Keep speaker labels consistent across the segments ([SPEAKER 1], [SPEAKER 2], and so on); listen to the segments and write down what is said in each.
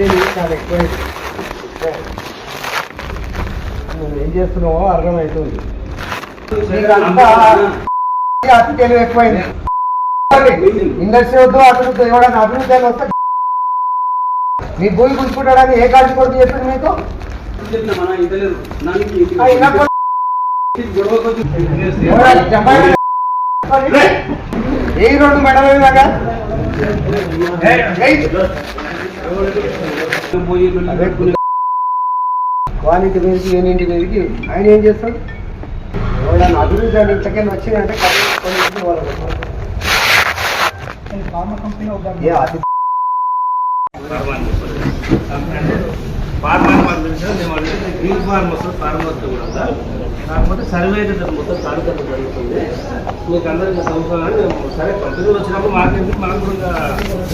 [SPEAKER 1] తెలివి చాలా ఎక్కువ నువ్వు ఏం చేస్తున్నావో అర్థమవుతుంది అతి తెలివి ఎక్కువైంది. ఇండస్ట్రీ వద్దు అభివృద్ధి ఎవడన్నా అభివృద్ధి అని వస్తే మీ భూమి గుంజుకుంటాడని ఏ కాల్చి కొడుకు చెప్పింది మీకు? ఏ రోడ్డు మెడలు ఇలాగా క్వాలిటీ మీదకి యూనిటీ మీదకి ఆయన ఏం చేస్తాడు? ఎవరైనా అభివృద్ధి అని ఇంతకన్నా వచ్చిందంటే కనీసం వాళ్ళకి ఏ అది
[SPEAKER 2] ఫార్మర్ మేము అడిగితే గ్రీన్ ఫార్మర్స్ ఫార్మర్స్ కూడా. కాకపోతే సర్వే అయితే మొత్తం తాలూకా జరుగుతుంది. మీకు అందరికీ సౌకర్యాలు మేము సరే కంపెనీలు వచ్చినప్పుడు మాకెందుకు మనం కూడా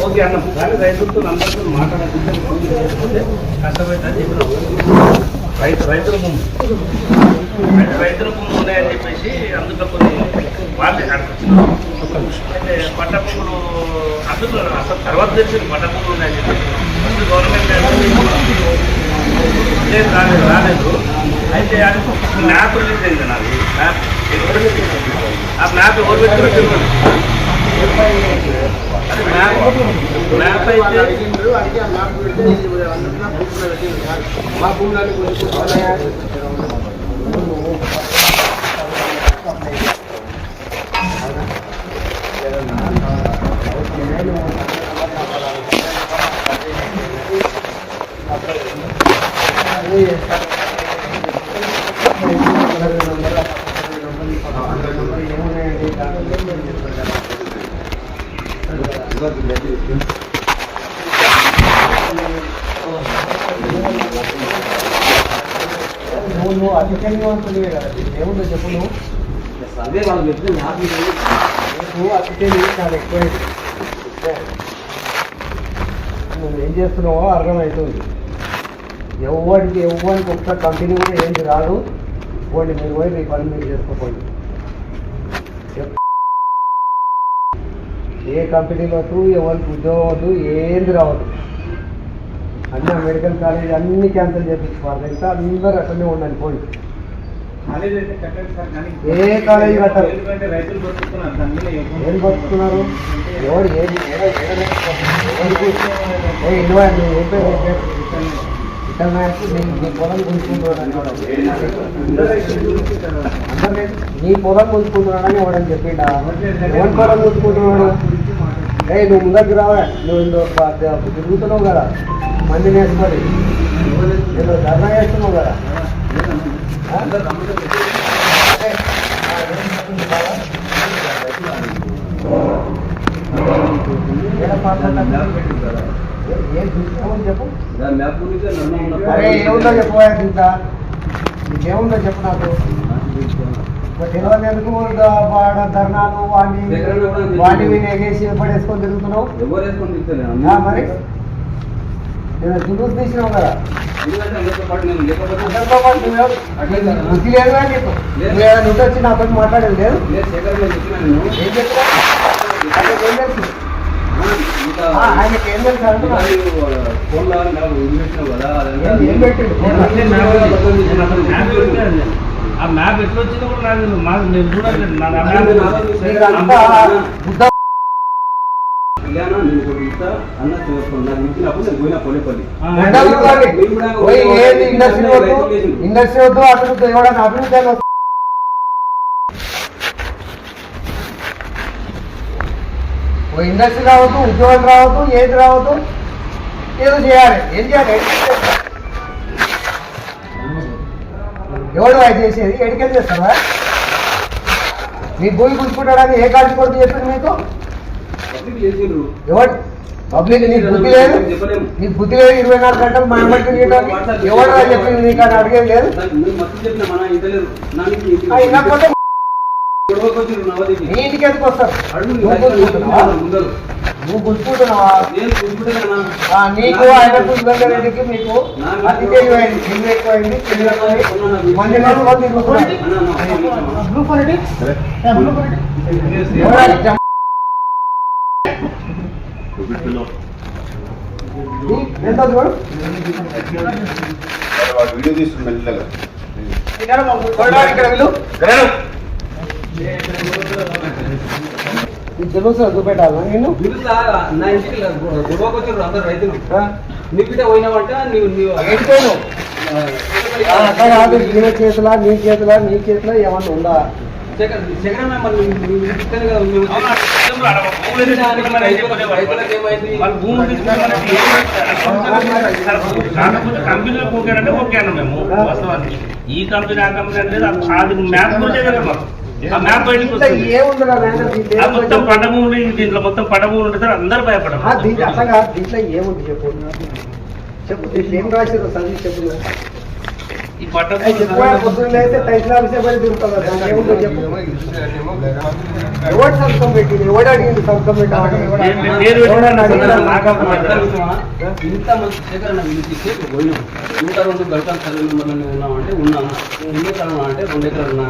[SPEAKER 2] ఓకే అన్నాం. కానీ రైతులతో అందరితో మాట్లాడాలి కష్టమైతే అని చెప్పినాం రైతు రైతుల భూమి. రైతుల భూమి ఉన్నాయని చెప్పేసి అందులో కొన్ని వాళ్ళే అడుగుతున్నారు అయితే అందులో అసలు తర్వాత తెలిసింది పట్ట ఉన్నాయని చెప్పేసి ఫస్ట్ గవర్నమెంట్ లేదు రాలేదు రాలేదు. అయితే అది మ్యాప్ రిలీజ్ అయింది నాది. మ్యాప్ ఆ మ్యాప్ ఎవరు పెట్టుకుని అది మ్యాప్ మ్యాప్ అయితే
[SPEAKER 1] మా
[SPEAKER 2] అదే వాళ్ళు చెప్పిన మ్యాప్
[SPEAKER 1] నువ్వు అతి తెలివి చాలా నువ్వు ఏం చేస్తున్నావో అర్థమవుతుంది ఎవరికి ఎవరికి ఒకసారి కంపెనీ కూడా ఏంటి రాదు. పోండి మీరు పోయి మీ పని మీరు చేసుకోపోండి. ఏ కంపెనీలో వద్దు ఎవరికి ఉద్యోగం వద్దు ఏంది రావద్దు. అన్నీ మెడికల్ కాలేజ్ అన్ని క్యాన్సిల్ చేపించుకోవాలి. ఇంకా అందరూ అక్కడనే ఉండండి పోండి. ఏ కాలేజీ కట్టారు ఏం బతుకుతున్నారు ఎవరు ఏది ఏ పేరు ఇతర నీ పొలం అందరినీ నీ పొలం గుంజుకుంటున్నాడని ఎవడని చెప్పిండా ఎవరి పొలం గుంజుకుంటున్నాడు ఏ నువ్వు ముందరికి రావా నువ్వు తిరుగుతున్నావు కదా మంది నేర్చుకొని నేను ధర్నా చేస్తున్నావు కదా ఆ? ఏ, ఆ, ఏం చెప్తుంది బాగా? ఏడ మాట్లాడతావు? ఏ- చూసామని చెప్పు? అరే ఏముందో చెప్పు ఇంకా నీకేముందో చెప్పు నాకు. తెలియదు వాడ ధర్నాలు వాడిని వాడిని ఎగేసి పడేసుకొని తిరుగుతున్నావు?
[SPEAKER 2] ఎవరు
[SPEAKER 1] మరి? నేను జులూస్ తీసినావు కదా. బుద్ధి లేదు అని చెప్పు నువ్వు వచ్చి నాతో మాట్లాడేది లేదు. ఏం చెప్తా ఆయనకి ఏం తెలుసు
[SPEAKER 2] ఇంకా
[SPEAKER 1] ఆ,
[SPEAKER 2] మ్యాప్ ఎట్లా వచ్చిందో కూడా నాకు మాకు నేను చూడలేదు నా మ్యాప్ కళ్యాణం నేను ఒకటి ఇస్తా, అన్న నాకు ఇచ్చినప్పుడు నేను పోయినా
[SPEAKER 1] ఇండస్ట్రీ వద్దు ఇండస్ట్రీ వద్దు అభివృద్ధి అభివృద్ధి అని వస్తే ఓ ఇండస్ట్రీ రావద్దు ఉద్యోగం రావద్దు ఏది రావద్దు ఏదో చేయాలి. ఏం చేయాలి? ఎవడు అది చేసేది? ఎడికెళ్ళి చేస్తారా మీ భూమి గుంజుకుంటాడని ఏ కాల్చి కొడుకు చెప్పింది మీకు. ఎవడు? పబ్లిక్ నీకు బుద్ధి లేదు. నీకు బుద్ధి లేదు ఇరవై నాలుగు గంటలు మా అమ్మకి తిరిగేటానికి ఎవరు చెప్పింది నీకు అని అడిగేది లేదు?
[SPEAKER 2] నీకు ఇంటికి
[SPEAKER 1] ఎందుకు వస్తారు? నువ్వు. ఆ, నీకు ఆయనకు సురేందర్ రెడ్డికి మీకు అతి తెలివైంది తెలివి ఎక్కువైంది తెలివి ఎక్కువైంది. మంది ఎంత చూడు
[SPEAKER 3] వాడు? వీడియో తీస్తుంది మెల్లగా.
[SPEAKER 1] ఇక్కడ వీళ్ళు. ఈ తెలుసు చూపెట్టాలా నేను
[SPEAKER 4] నా ఇంటికి అందరు రైతులు నీ పోయినావంట నీవు నీవు
[SPEAKER 1] కాదు నీ చేతిలో నీ చేతిలో ఏమన్నా ఉందా
[SPEAKER 2] కంపెనీలో ఓకే ఓకే అన్న మేము వాస్తవానికి ఈ కంపెనీ ఆ కంపెనీ అంటే మ్యాప్ మొత్తం
[SPEAKER 1] చెప్పు.
[SPEAKER 2] పంట భూములు దీంట్లో మొత్తం పంట భూములు ఉంటే సార్ అందరు
[SPEAKER 1] దీంట్లో అసలు దీంట్లో ఏముంది చెప్పు? చెప్పు దీంట్లో ఏం రాశారు చదివి చెప్పు.
[SPEAKER 2] ఈ పంట
[SPEAKER 1] ఏ, చెప్పు ఆ, పొద్దున్న అయితే టైటిల్ ఆఫీసే పడి తిరుగుతుంది దాంట్లో ఏముందో చెప్పు? ఎవడు సంతకం పెట్టింది ఎవడు అడిగింది సంతకం?
[SPEAKER 4] ఇంత మంచి పోయినాం నూట రెండు ఉన్నామంటే ఉన్నాము? ఎన్ని ఎకరాలు అంటే రెండు ఎకరాలు ఉన్నా.